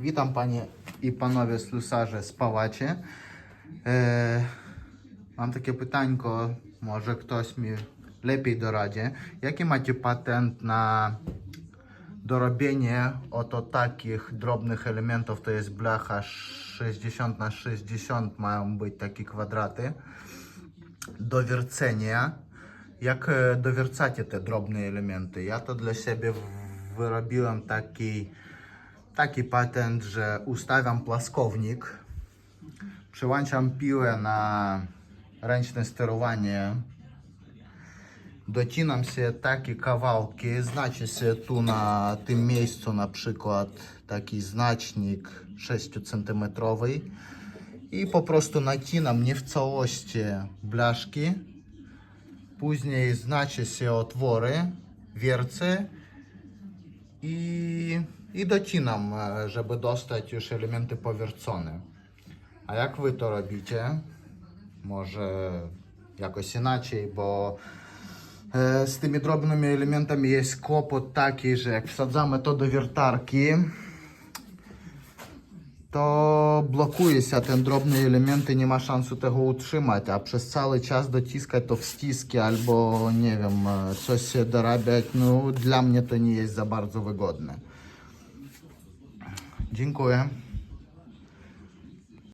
Witam panie i panowie ślusarze spałacie. E, mam takie pytańko, może ktoś mi lepiej doradzi. Jaki macie patent na dorobienie oto takich drobnych elementów, to jest blacha 60 na 60 mają być takie kwadraty do wiercenia. Jak e, dowiercacie te drobne elementy? Ja to dla siebie wyrobiłem taki, taki patent, że ustawiam plaskownik, przyłączam piłę na ręczne sterowanie, docinam się takie kawałki, znaczy się tu na tym miejscu na przykład taki znacznik 6 cm i po prostu nacinam nie w całości blaszki, później znaczy się otwory, wiercę i, i docinam, e, żeby dostać już elementy powiercone. A jak wy to robicie? Może jakoś inaczej, bo e, z tymi drobnymi elementami jest kłopot taki, że jak wsadzamy to do wiertarki, to blokuje się ten drobny element i nie ma szansu tego utrzymać, a przez cały czas dociskać to w ściski albo nie wiem, e, coś się dorabiać, no dla mnie to nie Dziękuję.